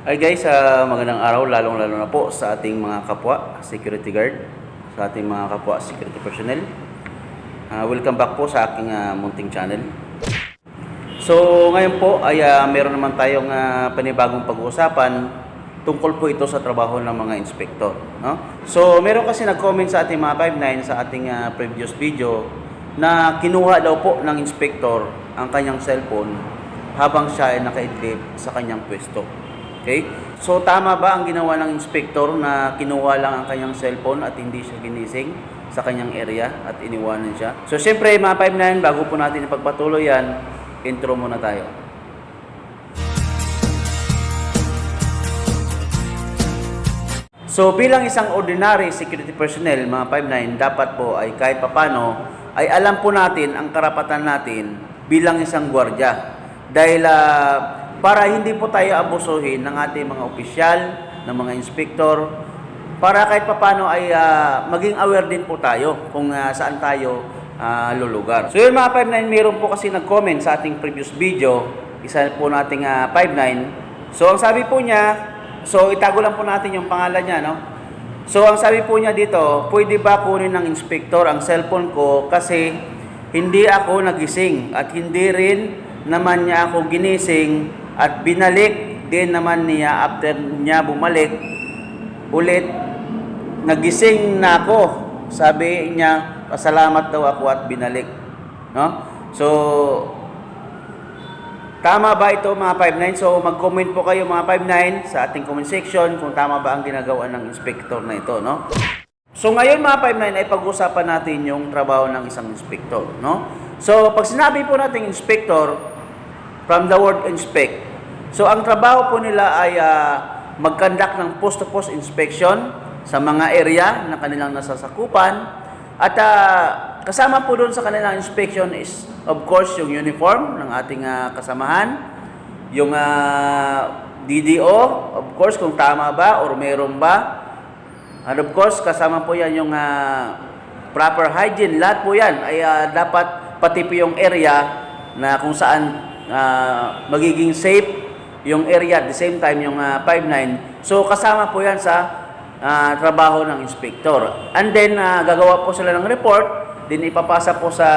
Hi guys, ah, magandang araw lalong-lalo na po sa ating mga kapwa security guard, sa ating mga kapwa security personnel. Ah, welcome back po sa aking ah, munting channel. So ngayon po ay ah, meron naman tayong ah, panibagong pag-uusapan tungkol po ito sa trabaho ng mga inspektor. No? So meron kasi nag-comment sa ating mga 59 sa ating ah, previous video na kinuha daw po ng inspektor ang kanyang cellphone habang siya ay nakaidlip sa kanyang pwesto. Okay? So tama ba ang ginawa ng inspektor na kinuha lang ang kanyang cellphone at hindi siya ginising sa kanyang area at iniwanan siya? So siyempre mga 59 bago po natin ipagpatuloy yan, intro muna tayo. So bilang isang ordinary security personnel, mga 59, dapat po ay kahit papano ay alam po natin ang karapatan natin bilang isang gwardiya. Dahil ah, para hindi po tayo abusuhin ng ating mga opisyal, ng mga inspektor, para kahit papano ay ah, maging aware din po tayo kung ah, saan tayo ah, lulugar. So yun mga 59, meron po kasi nag-comment sa ating previous video, isa po nating ah, 59. So ang sabi po niya, so itago lang po natin yung pangalan niya, no? So ang sabi po niya dito, pwede ba kunin ng inspektor ang cellphone ko kasi hindi ako nagising at hindi rin naman niya ako ginising at binalik din naman niya after niya bumalik ulit nagising na ako. Sabi niya, pasalamat daw ako at binalik. No? So, tama ba ito mga 59? So, mag-comment po kayo mga 59 sa ating comment section kung tama ba ang ginagawa ng inspector na ito. No? So, ngayon mga 59 ay pag-usapan natin yung trabaho ng isang inspector. No? So, pag sinabi po natin inspector, from the word inspect, so ang trabaho po nila ay ah, mag-conduct ng post-to-post inspection sa mga area na kanilang nasasakupan. At ah, kasama po doon sa kanilang inspection is of course yung uniform ng ating ah, kasamahan, yung ah, DDO, of course kung tama ba or meron ba. And of course kasama po yan yung ah, proper hygiene. Lahat po yan ay ah, dapat pati po yung area na kung saan ah, magiging safe yung area at the same time yung 5-9. So kasama po yan sa ah, trabaho ng inspector. And then ah, gagawa po sila ng report, din ipapasa po sa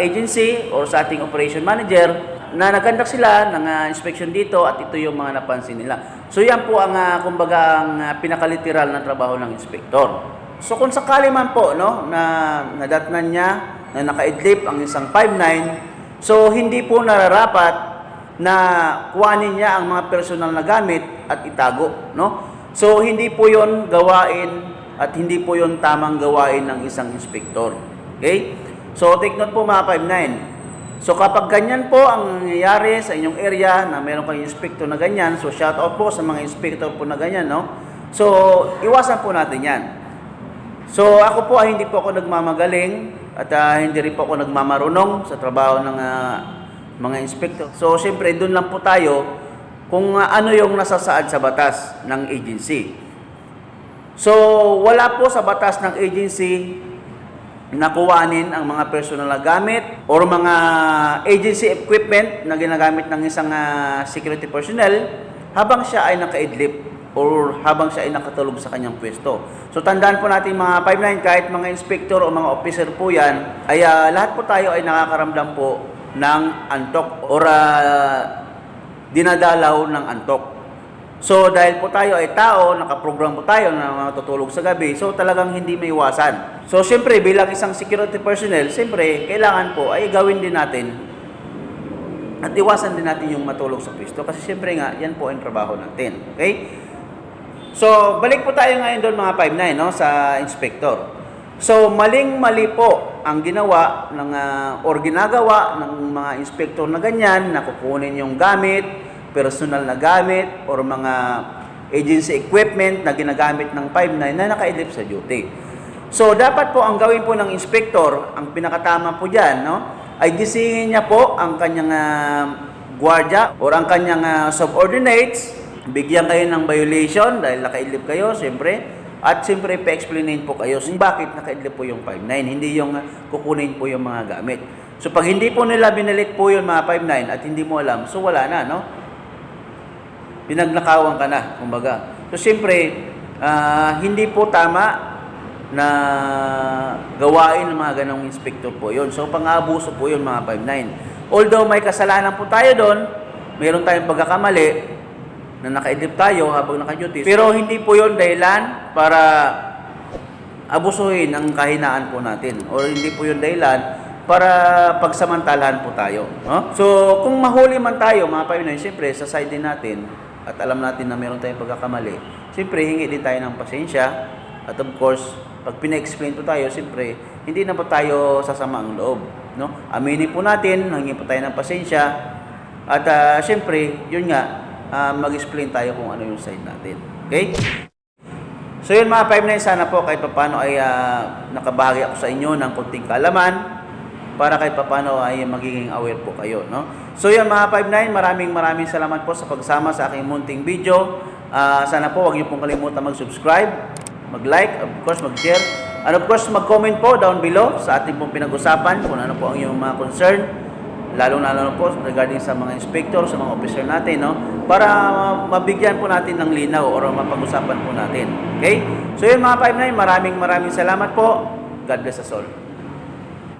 agency or sa ating operation manager na nagkandak sila ng ah, inspection dito at ito yung mga napansin nila. So yan po ang ah, kumbaga ang ah, pinakaliteral na trabaho ng inspector. So kung sakali man po no na nadatnan niya na nakaidlip ang isang 5-9, so hindi po nararapat na kuhanin niya ang mga personal na gamit at itago, no? So hindi po 'yon gawain at hindi po 'yon tamang gawain ng isang inspektor. Okay? So take note po mga 59. So kapag ganyan po ang nangyayari sa inyong area na meron kayong inspektor na ganyan, so shout out po sa mga inspektor po na ganyan, no? So iwasan po natin 'yan. So ako po ay hindi po ako nagmamagaling at ah, hindi rin po ako nagmamarunong sa trabaho ng ah, mga inspector. So siyempre doon lang po tayo kung ah, ano yung nasasaad sa batas ng agency. So wala po sa batas ng agency na kuwanin ang mga personal na gamit or mga agency equipment na ginagamit ng isang ah, security personnel habang siya ay nakaidlip or habang siya ay nakatulog sa kanyang pwesto. So tandaan po natin mga 59 kahit mga inspector o mga officer po yan ay ah, lahat po tayo ay nakakaramdam po ng antok or ah, dinadalaw ng antok. So dahil po tayo ay tao, nakaprogram po tayo na matutulog sa gabi, so talagang hindi may iwasan. So siyempre bilang isang security personnel, siyempre kailangan po ay gawin din natin at iwasan din natin yung matulog sa pwesto kasi siyempre nga yan po ang trabaho natin. Okay? So balik po tayo ngayon doon mga 5-9 no, sa inspector. So maling-mali po ang ginawa ng ah, or ginagawa ng mga inspektor na ganyan na kukunin yung gamit, personal na gamit or mga agency equipment na ginagamit ng 5-9 na nakailip sa duty. So dapat po ang gawin po ng inspektor, ang pinakatama po diyan, no, ay gisingin niya po ang kanyang ah, gwardiya or ang kanyang ah, subordinates, bigyan kayo ng violation dahil nakaidlip kayo, siyempre, at siyempre, pa-explainin po kayo kung bakit nakaidlip po yung 5-9, hindi yung ah, kukunin po yung mga gamit. So, pag hindi po nila binalik po yung mga 5-9 at hindi mo alam, so wala na, no? pinagnakawan ka na, kumbaga. So, siyempre, ah, hindi po tama na gawain ng mga ganong inspector po yun. So, pang-abuso po yun mga 5'9". Although may kasalanan po tayo doon, meron tayong pagkakamali na nakaidlip tayo habang naka-duty. Pero hindi po yun dahilan para abusuhin ang kahinaan po natin. Or hindi po yun dahilan para pagsamantalahan po tayo. No? So, kung mahuli man tayo, mga 5'9", siyempre, sa side din natin, at alam natin na meron tayong pagkakamali, siyempre, hingi din tayo ng pasensya. At of course, pag pina-explain po tayo, siyempre, hindi na po tayo sasama ang loob. No? Aminin po natin, hingi po tayo ng pasensya. At ah, siyempre, yun nga, ah, mag-explain tayo kung ano yung side natin. Okay? So yun mga 5 sana po kahit papano ay ah, nakabahagi ako sa inyo ng konting kaalaman para kahit papano ay magiging aware po kayo. No? So yun mga 5 maraming maraming salamat po sa pagsama sa aking munting video. Ah, sana po huwag niyo pong kalimutan mag-subscribe, mag-like, of course mag-share, and of course mag-comment po down below sa ating pong pinag-usapan kung ano po ang iyong mga concern lalo na lalo po regarding sa mga inspector, sa mga officer natin, no? Para mabigyan po natin ng linaw or mapag-usapan po natin. Okay? So yun mga 5 maraming maraming salamat po. God bless us all.